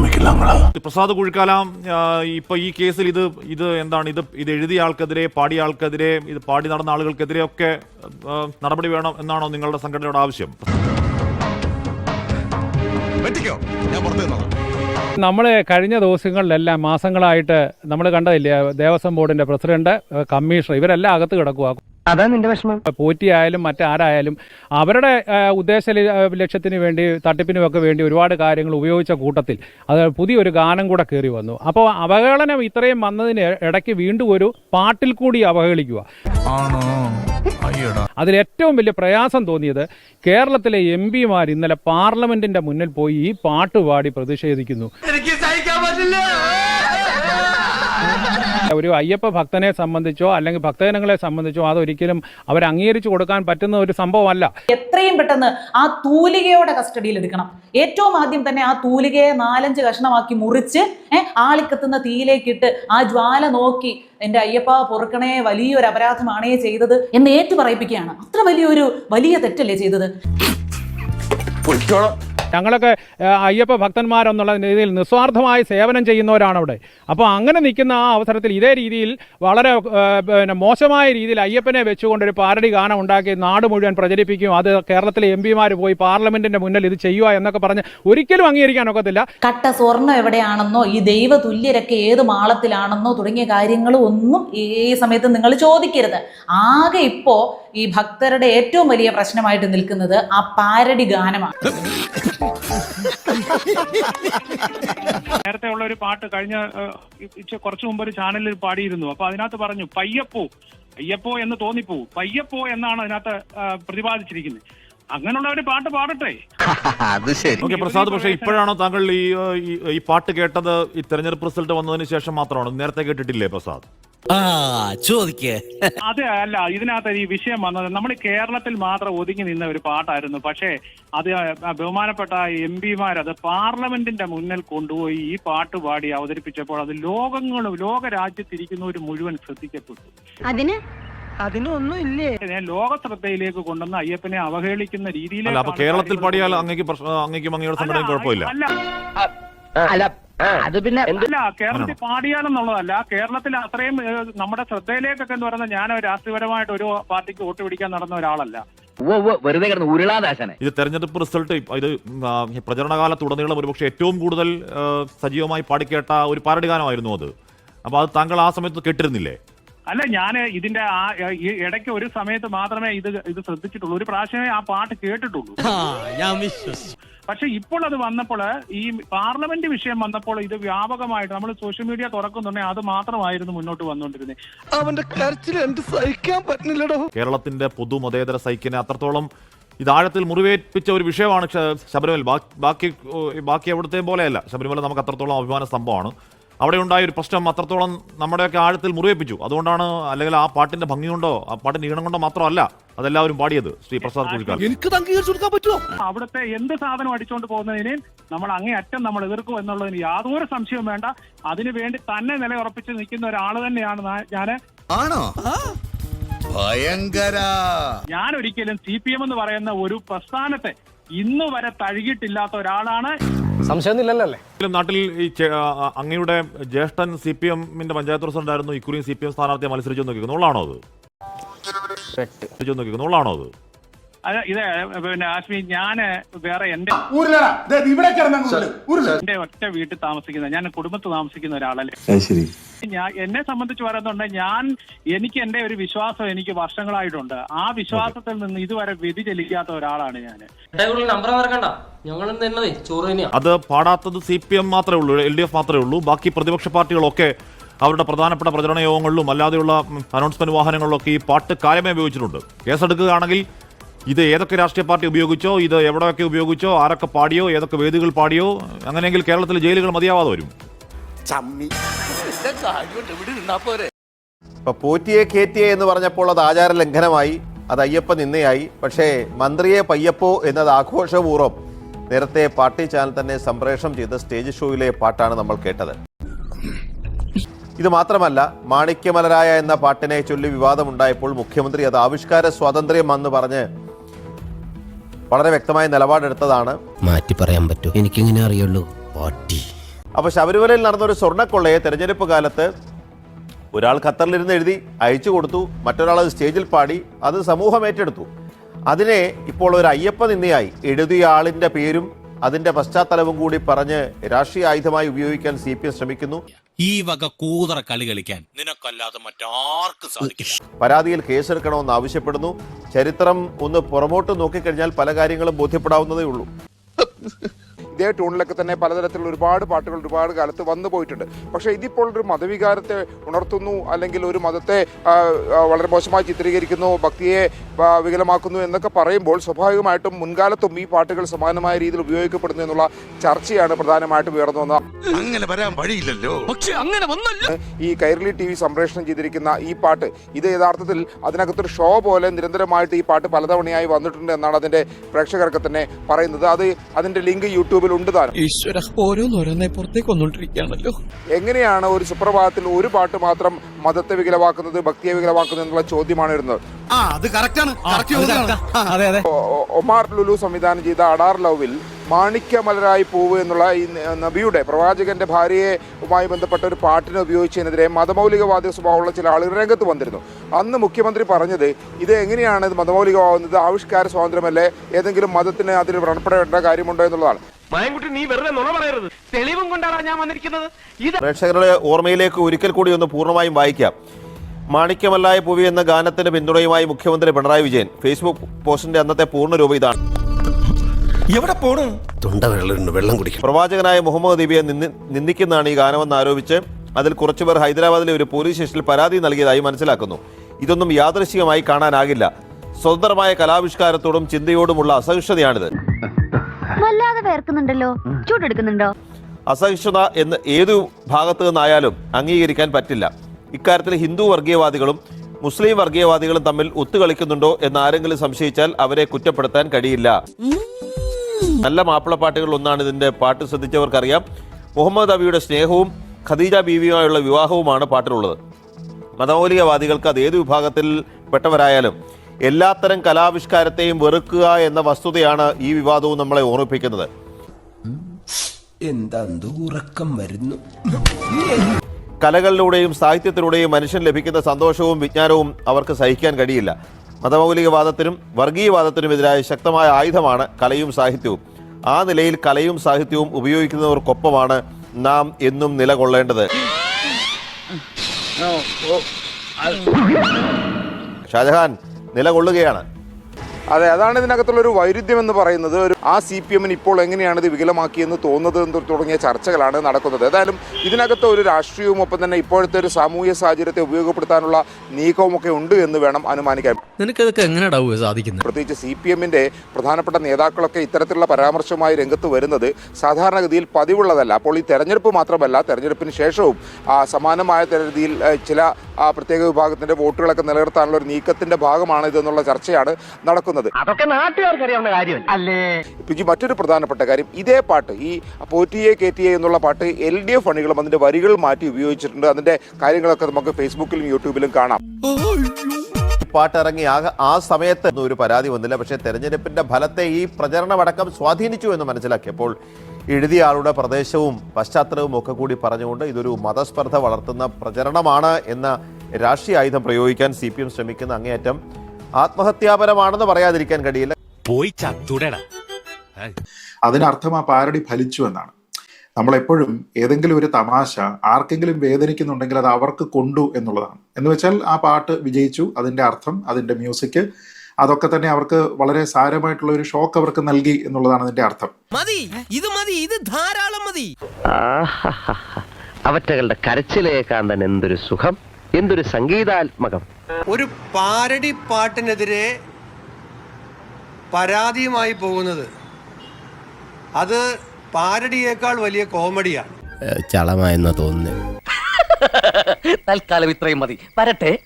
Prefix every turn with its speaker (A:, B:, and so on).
A: ശ്രമിക്കില്ല ഞങ്ങൾ
B: പ്രസാദ് കുഴിക്കാലം ഇപ്പൊ ഈ കേസിൽ ഇത് ഇത് എന്താണ് ഇത് ഇത് എഴുതിയ ആൾക്കെതിരെ പാടിയ ആൾക്കെതിരെ ഇത് പാടി നടന്ന ആളുകൾക്കെതിരെ ഒക്കെ നടപടി വേണം എന്നാണോ നിങ്ങളുടെ സംഘടനയുടെ ആവശ്യം?
C: നമ്മൾ കഴിഞ്ഞ ദിവസങ്ങളിലെല്ലാം മാസങ്ങളായിട്ട് നമ്മൾ കണ്ടതില്ലേ ദേവസ്വം ബോർഡിന്റെ പ്രസിഡന്റ് കമ്മീഷണർ ഇവരെല്ലാം അകത്ത് കിടക്കുക
D: അതാ നിന്റെ വിഷമം.
C: പോറ്റിയായാലും മറ്റാരായാലും അവരുടെ ഉദ്ദേശ ലക്ഷ്യത്തിന് വേണ്ടി തട്ടിപ്പിനും ഒക്കെ വേണ്ടി ഒരുപാട് കാര്യങ്ങൾ ഉപയോഗിച്ച കൂട്ടത്തിൽ അത് പുതിയൊരു ഗാനം കൂടെ കയറി വന്നു. അപ്പോൾ അവഹേളനം ഇത്രയും വന്നതിന് ഇടയ്ക്ക് വീണ്ടും ഒരു പാട്ടിൽ കൂടി അവഹേളിക്കുക
E: ആണോ?
C: അതിൽ ഏറ്റവും വലിയ പ്രയാസം തോന്നിയത് കേരളത്തിലെ എം പിമാർ ഇന്നലെ പാർലമെന്റിന്റെ മുന്നിൽ പോയി ഈ പാട്ട് പാടി പ്രതിഷേധിക്കുന്നു. ഒരു അയ്യപ്പ ഭക്തനെ സംബന്ധിച്ചോ അല്ലെങ്കിൽ ഭക്തജനങ്ങളെ സംബന്ധിച്ചോ അതൊരിക്കലും അവർ അംഗീകരിച്ചു കൊടുക്കാൻ പറ്റുന്ന ഒരു സംഭവമല്ല.
F: എത്രയും പെട്ടെന്ന് ആ തൂലികയോടെ കസ്റ്റഡിയിൽ എടുക്കണം. ഏറ്റവും ആദ്യം തന്നെ ആ തൂലികയെ നാലഞ്ച് കഷ്ണമാക്കി മുറിച്ച് ഏഹ് ആളിക്കത്തുന്ന തീയിലേക്കിട്ട് ആ ജ്വാല നോക്കി എന്റെ അയ്യപ്പ പൊറുക്കണേ വലിയൊരു അപരാധമാണേ ചെയ്തത് എന്ന് ഏറ്റു പറയിപ്പിക്കുകയാണ്. അത്ര വലിയൊരു വലിയ തെറ്റല്ലേ ചെയ്തത്?
C: ഞങ്ങളൊക്കെ അയ്യപ്പ ഭക്തന്മാരെന്നുള്ള രീതിയിൽ നിസ്വാർത്ഥമായി സേവനം ചെയ്യുന്നവരാണ് അവിടെ അപ്പോൾ അങ്ങനെ നിൽക്കുന്ന ആ അവസരത്തിൽ ഇതേ രീതിയിൽ വളരെ പിന്നെ മോശമായ രീതിയിൽ അയ്യപ്പനെ വെച്ചുകൊണ്ടൊരു പാരഡി ഗാനം ഉണ്ടാക്കി നാട് മുഴുവൻ പ്രചരിപ്പിക്കും. അത് കേരളത്തിലെ എം പിമാർ പോയി പാർലമെന്റിന്റെ മുന്നിൽ ഇത് ചെയ്യുക എന്നൊക്കെ പറഞ്ഞ് ഒരിക്കലും അംഗീകരിക്കാൻ ഒക്കത്തില്ല.
F: കട്ട സ്വർണം എവിടെയാണെന്നോ ഈ ദൈവ തുല്യരൊക്കെ ഏത് മാളത്തിലാണെന്നോ തുടങ്ങിയ കാര്യങ്ങൾ ഒന്നും ഈ സമയത്ത് നിങ്ങൾ ചോദിക്കരുത്. ആകെ ഇപ്പോ ഈ ഭക്തരുടെ ഏറ്റവും വലിയ പ്രശ്നമായിട്ട് നിൽക്കുന്നത് ആ പാരടി ഗാനമാണ്.
G: നേരത്തെ ഉള്ള ഒരു പാട്ട് കഴിഞ്ഞ കുറച്ചു മുമ്പ് ഒരു ചാനലിൽ പാടിയിരുന്നു. അപ്പൊ അതിനകത്ത് പറഞ്ഞു പയ്യപ്പോ പയ്യപ്പോ എന്ന് തോന്നിപ്പോ പയ്യപ്പോ എന്നാണ് അതിനകത്ത് പ്രതിപാദിച്ചിരിക്കുന്നത്. അങ്ങനെയുള്ള ഒരു പാട്ട് പാടട്ടെ.
E: അത് ശരി.
B: ഓക്കെ പ്രസാദ് പക്ഷേ ഇപ്പോഴാണോ താങ്കൾ ഈ ഈ- ഈ പാട്ട് കേട്ടത് ഈ തെരഞ്ഞെടുപ്പ് റിസൾട്ട് വന്നതിന് ശേഷം മാത്രമാണോ? നേരത്തെ കേട്ടിട്ടില്ലേ പ്രസാദ്?
H: ആ ചോദിക്കേ.
G: അതെ അല്ല ഇതിനകത്ത് ഈ വിഷയം വന്നത് നമ്മൾ കേരളത്തിൽ മാത്രം ഒതുങ്ങി നിന്ന ഒരു പാട്ടായിരുന്നു. പക്ഷേ അത് ബഹുമാനപ്പെട്ട എം പിമാർ അത് പാർലമെന്റിന്റെ മുന്നിൽ കൊണ്ടുപോയി ഈ പാട്ട് പാടി അവതരിപ്പിച്ചപ്പോൾ അത് ലോകങ്ങളും ലോക രാജ്യത്തിരിക്കുന്നവർ മുഴുവൻ ശ്രദ്ധിക്കപ്പെട്ടു.
D: അതിന്? അതിനൊന്നും ഇല്ലേ
G: ഞാൻ ലോക ശ്രദ്ധയിലേക്ക് കൊണ്ടുവന്ന് അയ്യപ്പനെ അവഹേളിക്കുന്ന
B: രീതിയിൽ
G: രീതിയിലേക്ക്
B: കേരളത്തിൽ പാടിയാൽ അങ്ങേക്ക് അങ്ങേക്കും കുഴപ്പമില്ല.
G: അല്ല.
D: അല്ല അത് പിന്നെ
G: അല്ല കേരളത്തിൽ പാടിയാലെന്നുള്ളതല്ല. കേരളത്തിൽ അത്രയും നമ്മുടെ ശ്രദ്ധയിലേക്കൊക്കെ എന്ന് പറയുന്നത് ഞാൻ രാഷ്ട്രീയപരമായിട്ട് ഒരു പാർട്ടിക്ക് വോട്ട് പിടിക്കാൻ നടന്ന ഒരാളല്ല.
D: വെറുതെ കിടന്ന് ഉരുളാദാശനെ.
B: ഇത് തെരഞ്ഞെടുപ്പ് റിസൾട്ട് ഇത് പ്രചരണകാലത്തുടനീളം ഒരുപക്ഷെ ഏറ്റവും കൂടുതൽ സജീവമായി പാടിക്കേട്ട ഒരു പാരടി ഗാനമായിരുന്നു അത്. അപ്പൊ അത് താങ്കൾ ആ സമയത്ത് കേട്ടിരുന്നില്ലേ?
G: അല്ല ഞാൻ ഇതിന്റെ ആ ഈ ഇടയ്ക്ക് ഒരു സമയത്ത് മാത്രമേ ഇത് ഇത് ശ്രദ്ധിച്ചിട്ടുള്ളൂ. ഒരു പ്രാവശ്യമേ ആ പാട്ട് കേട്ടിട്ടുള്ളൂ. പക്ഷെ ഇപ്പോൾ അത് വന്നപ്പോൾ ഈ പാർലമെന്റ് വിഷയം വന്നപ്പോൾ ഇത് വ്യാപകമായിട്ട് നമ്മൾ സോഷ്യൽ മീഡിയ തുറക്കുന്നുണ്ടെങ്കിൽ അത് മാത്രമായിരുന്നു മുന്നോട്ട് വന്നുകൊണ്ടിരുന്നത്.
E: അവന്റെ കരച്ചിൽ എന്ത് സഹിക്കാൻ പറ്റുന്നില്ലടോ.
B: കേരളത്തിന്റെ പൊതു മതേതര സൈക്കിനെ അത്രത്തോളം ഇത് ആഴത്തിൽ മുറിവേൽപ്പിച്ച ഒരു വിഷയമാണ് ശബരിമല. ബാക്കി ബാക്കി എവിടുത്തെയും പോലെയല്ല. ശബരിമല നമുക്ക് അത്രത്തോളം അഭിമാന സംഭവമാണ് അവിടെ ഉണ്ടായ ഒരു പ്രശ്നം അത്രത്തോളം നമ്മുടെയൊക്കെ ആഴത്തിൽ മുറിവേപ്പിച്ചു അതുകൊണ്ടാണ് അല്ലെങ്കിൽ ആ പാട്ടിന്റെ ഭംഗി കൊണ്ടോ ആ പാട്ടിന്റെ ഈണം കൊണ്ടോ മാത്രമല്ല അതെല്ലാവരും പാടിയത് ശ്രീ പ്രസാദ്
H: എനിക്ക് അംഗീകരിച്ചു കൊടുക്കാൻ പറ്റുമോ?
G: അവിടുത്തെ എന്ത് സാധനം അടിച്ചുകൊണ്ട് പോകുന്നതിനെ നമ്മൾ അങ്ങേ അറ്റം നമ്മൾ എതിർക്കും എന്നുള്ളതിന് യാതൊരു സംശയവും വേണ്ട. അതിനു വേണ്ടി തന്നെ നിലയുറപ്പിച്ച് നിൽക്കുന്ന ഒരാൾ തന്നെയാണ് ഞാൻ
E: ആണോ? ഭയങ്കര.
G: ഞാൻ ഒരിക്കലും സി പി എം എന്ന് പറയുന്ന ഒരു പ്രസ്ഥാനത്തെ ഇന്ന് വരെ തഴുകിയിട്ടില്ലാത്ത ഒരാളാണ്
D: സംശയമൊന്നുമില്ലല്ലോ
B: നാട്ടിൽ ഈ അങ്ങയുടെ ജ്യേഷ്ഠൻ സി പി എമ്മിന്റെ പഞ്ചായത്ത് പ്രസിഡന്റ് ആയിരുന്നു. ഇക്കുറിയും സി പി എം സ്ഥാനാർത്ഥിയെ മത്സരിച്ചു നോക്കിക്കുന്നുള്ളാണോ അത്? നോക്കിക്കുന്നുള്ളാണോ നോക്കിക്കുന്നു ഉള്ളാണോ അത്?
G: അത് ഇത് പിന്നെ ആശ്മി ഞാൻ വേറെ എന്റെ എന്റെ ഒറ്റ വീട്ടിൽ താമസിക്കുന്ന ഞാൻ കുടുംബത്ത് താമസിക്കുന്ന ഒരാളല്ലേ?
A: ശരി.
G: ഞാൻ എന്നെ സംബന്ധിച്ച് പറയുന്നുണ്ട് ഞാൻ എനിക്ക് എന്റെ ഒരു വിശ്വാസം എനിക്ക് വർഷങ്ങളായിട്ടുണ്ട്. ആ വിശ്വാസത്തിൽ നിന്ന് ഇതുവരെ വ്യതിചലിക്കാത്ത ഒരാളാണ് ഞാൻ
I: നമ്പർ മറക്കണ്ട.
B: അത് പാടാത്തത് സി പി എം മാത്രമേ ഉള്ളൂ എൽ ഡി എഫ് മാത്രമേ ഉള്ളൂ. ബാക്കി പ്രതിപക്ഷ പാർട്ടികളൊക്കെ അവരുടെ പ്രധാനപ്പെട്ട പ്രചരണ യോഗങ്ങളിലും അല്ലാതെയുള്ള അനൗൺസ്മെന്റ് വാഹനങ്ങളിലൊക്കെ ഈ പാട്ട് കാര്യമായി ഉപയോഗിച്ചിട്ടുണ്ട്. കേസെടുക്കുകയാണെങ്കിൽ ഇത് ഏതൊക്കെ രാഷ്ട്രീയ പാർട്ടി ഉപയോഗിച്ചോ ഇത് എവിടെയൊക്കെ ഉപയോഗിച്ചോ ആരൊക്കെ പാടിയോ ഏതൊക്കെ വേദികൾ പാടിയോ അങ്ങനെയെങ്കിൽ കേരളത്തിൽ ജയിലുകൾ മതിയാവാതെ വരും.
J: ഇപ്പൊ പോറ്റിയെ കേറ്റിയെ എന്ന് പറഞ്ഞപ്പോൾ അത് ആചാര ലംഘനമായി അത് അയ്യപ്പ നിന്നയായി. പക്ഷേ മന്ത്രിയെ പയ്യപ്പോ എന്നത് ആഘോഷപൂർവം നേരത്തെ പാർട്ടി ചാനൽ തന്നെ സംപ്രേഷണം ചെയ്ത സ്റ്റേജ് ഷോയിലെ പാട്ടാണ് നമ്മൾ കേട്ടത്. ഇത് മാത്രമല്ല മാണിക്യമലരായ എന്ന പാട്ടിനെ ചൊല്ലി വിവാദമുണ്ടായപ്പോൾ മുഖ്യമന്ത്രി അത് ആവിഷ്കാര സ്വാതന്ത്ര്യം സ്വാതന്ത്ര്യമെന്ന് പറഞ്ഞ് വളരെ വ്യക്തമായ നിലപാടെടുത്തതാണ്.
H: മാറ്റി പറയാൻ പറ്റൂ. എനിക്കിങ്ങനെ അറിയുള്ളൂ? പാട്ടി.
J: അപ്പോൾ ശബരിമലയിൽ നടന്ന ഒരു സ്വർണക്കൊള്ളയെ തെരഞ്ഞെടുപ്പ് കാലത്ത് ഒരാൾ ഖത്തറിലിരുന്ന് എഴുതി അയച്ചു കൊടുത്തു മറ്റൊരാൾ അത് സ്റ്റേജിൽ പാടി അത് സമൂഹം ഏറ്റെടുത്തു. അതിനെ ഇപ്പോൾ ഒരു അയ്യപ്പ നിന്നയായി എഴുതിയ ആളിന്റെ പേരും അതിന്റെ പശ്ചാത്തലവും കൂടി പറഞ്ഞ് രാഷ്ട്രീയ ആയുധമായി ഉപയോഗിക്കാൻ സി പി എം ശ്രമിക്കുന്നു.
H: ഈ വക കൂതറ കളി കളിക്കാൻ. നിനക്കല്ലാതെ മറ്റാർക്കും സാധിക്കില്ല.
J: പരാതിയിൽ കേസെടുക്കണമെന്ന് ആവശ്യപ്പെടുന്നു. ചരിത്രം ഒന്ന് പുറമോട്ട് നോക്കിക്കഴിഞ്ഞാൽ പല കാര്യങ്ങളും ബോധ്യപ്പെടാവുന്നതേ ഉള്ളൂ.
A: ഇതേ ടൂണിലൊക്കെ തന്നെ പലതരത്തിലുള്ള ഒരുപാട് പാട്ടുകൾ ഒരുപാട് കാലത്ത് വന്നു പോയിട്ടുണ്ട്. പക്ഷേ ഇതിപ്പോൾ ഒരു മതവികാരത്തെ ഉണർത്തുന്നു അല്ലെങ്കിൽ ഒരു മതത്തെ വളരെ മോശമായി ചിത്രീകരിക്കുന്നു ഭക്തിയെ വികലമാക്കുന്നു എന്നൊക്കെ പറയുമ്പോൾ സ്വാഭാവികമായിട്ടും മുൻകാലത്തും ഈ പാട്ടുകൾ സമാനമായ രീതിയിൽ ഉപയോഗിക്കപ്പെടുന്നു എന്നുള്ള ചർച്ചയാണ് പ്രധാനമായിട്ടും ഉയർന്നു വന്നത്.
E: അങ്ങനെ വരാൻ വഴിയില്ലല്ലോ.
H: പക്ഷെ അങ്ങനെ വന്നല്ല.
A: ഈ കൈരളി ടി വി സംപ്രേഷണം ചെയ്തിരിക്കുന്ന ഈ പാട്ട് ഇത് യഥാർത്ഥത്തിൽ അതിനകത്തൊരു ഷോ പോലെ നിരന്തരമായിട്ട് ഈ പാട്ട് പലതവണയായി വന്നിട്ടുണ്ട് എന്നാണ് അതിന്റെ പ്രേക്ഷകർക്ക് തന്നെ പറയുന്നത്. അത് അതിന്റെ ലിങ്ക് യൂട്യൂബിൽ ഉണ്ട് താനും
H: ഈശ്വര ഓരോന്നോരോന്നെ പുറത്തേക്ക് വന്നോണ്ടിരിക്കുകയാണല്ലോ.
A: എങ്ങനെയാണ് ഒരു സുപ്രഭാതത്തിൽ ഒരു പാട്ട് മാത്രം മതത്തെ വികലമാക്കുന്നത് ഭക്തിയെ വികലമാക്കുന്നത് എന്നുള്ള ചോദ്യമാണ് വരുന്നത്?
E: ആ അത് കറക്റ്റാണ്
H: അതെ അതെ
A: ഒ- ഒ- ഒമാർ ലുലു സംവിധാനം ചെയ്ത അഡാർ ലവിൽ മാണിക്യമലരായി പൂവ് എന്നുള്ള ഈ നബിയുടെ പ്രവാചകന്റെ ഭാര്യയുമായി ബന്ധപ്പെട്ട ഒരു പാട്ടിനെ ഉപയോഗിച്ചതിനെതിരെ മതമൗലികവാദ സ്വഭാവമുള്ള ചില ആളുകൾ രംഗത്ത് വന്നിരുന്നു. അന്ന് മുഖ്യമന്ത്രി പറഞ്ഞത് ഇത് എങ്ങനെയാണ് ഇത് മതമൗലികമാവുന്നത്? ആവിഷ്കാര സ്വാതന്ത്ര്യമല്ലേ? ഏതെങ്കിലും മതത്തിന് അതിൽ വ്രണപ്പെടേണ്ട കാര്യമുണ്ടോ? എന്നുള്ളതാണ്.
I: മായൻകുട്ടി നീ വെറുതെ നുണ പറയരുത്. തെളിവും കൊണ്ടാണ് ഞാൻ വന്നിരിക്കുന്നത്. ഇത്
J: പ്രേക്ഷകരുടെ ഓർമ്മയിലേക്ക് ഒരിക്കൽ കൂടി ഒന്ന് പൂർണമായും വായിക്കാം. മാണിക്യമല്ലായ പുവി എന്ന ഗാനത്തിന് പിന്തുണയുമായി മുഖ്യമന്ത്രി പിണറായി വിജയൻ. ഫേസ്ബുക്ക് പോസ്റ്റിന്റെ അന്നത്തെ പൂർണ രൂപം ഇതാണ്.
E: എവിടെ പോണു?
H: തൊണ്ട വെള്ളം വെള്ളം കുടിക്കണം.
J: പ്രവാചകനായ മുഹമ്മദ് നബിയെ നിന്ദി- നിന്ദിക്കുന്നതാണ് ഈ ഗാനമെന്ന് ആരോപിച്ച് അതിൽ കുറച്ചുപേർ ഹൈദരാബാദിലെ ഒരു പോലീസ് സ്റ്റേഷനിൽ പരാതി നൽകിയതായി മനസ്സിലാക്കുന്നു. ഇതൊന്നും യാദൃശികമായി കാണാനാകില്ല. സ്വതന്ത്രമായ കലാവിഷ്കാരത്തോടും ചിന്തയോടുമുള്ള അസഹിഷ്ണുതയാണിത്.
K: വേർക്കുന്നുണ്ടല്ലോ ചൂടെടുക്കുന്നുണ്ടോ?
J: അസഹിഷ്ണുത എന്ന് ഏതു ഭാഗത്തു നിന്നായാലും അംഗീകരിക്കാൻ പറ്റില്ല. ഇക്കാര്യത്തിൽ ഹിന്ദു വർഗീയവാദികളും മുസ്ലിം വർഗീയവാദികളും തമ്മിൽ ഒത്തുകളിക്കുന്നുണ്ടോ എന്ന് ആരെങ്കിലും സംശയിച്ചാൽ അവരെ കുറ്റപ്പെടുത്താൻ കഴിയില്ല. നല്ല മാപ്പിളപ്പാട്ടുകൾ ഒന്നാണ് ഇതിന്റെ പാട്ട് ശ്രദ്ധിച്ചവർക്കറിയാം. മുഹമ്മദ് അബിയുടെ സ്നേഹവും ഖദീജ ബീവിയുമായുള്ള വിവാഹവുമാണ് പാട്ടിലുള്ളത്. മതമൗലികവാദികൾക്ക് അത് ഏത് വിഭാഗത്തിൽ പെട്ടവരായാലും എല്ലാത്തരം കലാവിഷ്കാരത്തെയും വെറുക്കുക എന്ന വസ്തുതയാണ് ഈ വിവാദവും നമ്മളെ ഓർമ്മിപ്പിക്കുന്നത്.
H: എന്താ ഉറക്കം വരുന്നു?
J: കലകളിലൂടെയും സാഹിത്യത്തിലൂടെയും മനുഷ്യൻ ലഭിക്കുന്ന സന്തോഷവും വിജ്ഞാനവും അവർക്ക് സഹിക്കാൻ കഴിയില്ല. മതമൗലികവാദത്തിനും വർഗീയവാദത്തിനുമെതിരായ ശക്തമായ ആയുധമാണ് കലയും സാഹിത്യവും. ആ നിലയിൽ കലയും സാഹിത്യവും ഉപയോഗിക്കുന്നവർക്കൊപ്പമാണ് നാം എന്നും നിലകൊള്ളേണ്ടത്. ഷാജഹാൻ നിലകൊള്ളുകയാണ്.
A: അതെ അതാണ് ഇതിനകത്തുള്ള ഒരു വൈരുദ്ധ്യം എന്ന് പറയുന്നത്. ഒരു ആ സി പി എമ്മിന് ഇപ്പോൾ എങ്ങനെയാണ് ഇത് വികലമാക്കിയെന്ന് തോന്നുന്നത് എന്ന് തുടങ്ങിയ ചർച്ചകളാണ് നടക്കുന്നത്. ഏതായാലും ഇതിനകത്ത് ഒരു രാഷ്ട്രീയവും ഒപ്പം തന്നെ ഇപ്പോഴത്തെ ഒരു സാമൂഹ്യ സാഹചര്യത്തെ ഉപയോഗപ്പെടുത്താനുള്ള നീക്കവുമൊക്കെ ഉണ്ട് എന്ന് വേണം അനുമാനിക്കാൻ.
H: നിനക്കതൊക്കെ എങ്ങനെയാണ് സാധിക്കുന്നത്
A: പ്രത്യേകിച്ച് സി പി എമ്മിന്റെ പ്രധാനപ്പെട്ട നേതാക്കളൊക്കെ ഇത്തരത്തിലുള്ള പരാമർശമായി രംഗത്ത് വരുന്നത് സാധാരണഗതിയിൽ പതിവുള്ളതല്ല. അപ്പോൾ ഈ തെരഞ്ഞെടുപ്പ് മാത്രമല്ല തെരഞ്ഞെടുപ്പിന് ശേഷവും ആ, സമാനമായ രീതിയിൽ ചില ആ, പ്രത്യേക വിഭാഗത്തിന്റെ വോട്ടുകളൊക്കെ നിലനിർത്താനുള്ള ഒരു നീക്കത്തിന്റെ ഭാഗമാണ് ഇതെന്നുള്ള ചർച്ചയാണ് നടക്കുന്നത്.
D: അതൊക്കെ നാട്ടുകാർക്ക് അറിയാവുന്ന
A: പിന്നെ മറ്റൊരു പ്രധാനപ്പെട്ട കാര്യം ഇതേ പാട്ട് ഈ പോറ്റിയെ എ എന്നുള്ള പാട്ട് എൽ ഡി എഫ് അണികളും അതിന്റെ വരികൾ മാറ്റി ഉപയോഗിച്ചിട്ടുണ്ട്. അതിന്റെ കാര്യങ്ങളൊക്കെ നമുക്ക് ഫേസ്ബുക്കിലും യൂട്യൂബിലും കാണാം.
J: പാട്ടിറങ്ങി ആ ആ സമയത്ത് ഒന്നും ഒരു പരാതി വന്നില്ല. പക്ഷേ തെരഞ്ഞെടുപ്പിന്റെ ഫലത്തെ ഈ പ്രചരണമടക്കം സ്വാധീനിച്ചു എന്ന് മനസ്സിലാക്കിയപ്പോൾ എഴുതിയ ആളുടെ പ്രദേശവും പശ്ചാത്തലവും ഒക്കെ കൂടി പറഞ്ഞുകൊണ്ട് ഇതൊരു മതസ്പർദ്ധ വളർത്തുന്ന പ്രചരണമാണ് എന്ന രാഷ്ട്രീയ ആയുധം പ്രയോഗിക്കാൻ സി പി എം ശ്രമിക്കുന്ന അങ്ങേയറ്റം ആത്മഹത്യാപരമാണെന്ന് പറയാതിരിക്കാൻ കഴിയില്ല.
H: പോയി ചത്തുടടാ.
L: അതിനർത്ഥം ആ പാരടി ഫലിച്ചു എന്നാണ്. നമ്മളെപ്പോഴും ഏതെങ്കിലും ഒരു തമാശ ആർക്കെങ്കിലും വേദനിക്കുന്നുണ്ടെങ്കിൽ അത് അവർക്ക് കൊണ്ടു എന്നുള്ളതാണ്. എന്ന് വെച്ചാൽ ആ പാട്ട് വിജയിച്ചു അതിന്റെ അർത്ഥം അതിന്റെ മ്യൂസിക് അതൊക്കെ തന്നെ അവർക്ക് വളരെ സാരമായിട്ടുള്ള ഒരു ഷോക്ക് അവർക്ക് നൽകി എന്നുള്ളതാണ് അതിന്റെ അർത്ഥം.
H: മതി ഇത് മതി ഇത് ധാരാളം മതി.
D: അവറ്റകളുടെ കരച്ചിലേക്കാൻ തന്നെ എന്തൊരു സുഖം എന്തൊരു സംഗീതാത്മകം.
I: ഒരു പാരടി പാട്ടിനെതിരെ പരാതിയുമായി പോകുന്നത് അത് പാരടിയേക്കാൾ വലിയ കോമഡിയാണ്.
H: ചളമായെന്നാ തോന്നുന്നത്
D: തൽക്കാലം ഇത്രയും മതി. വരട്ടെ.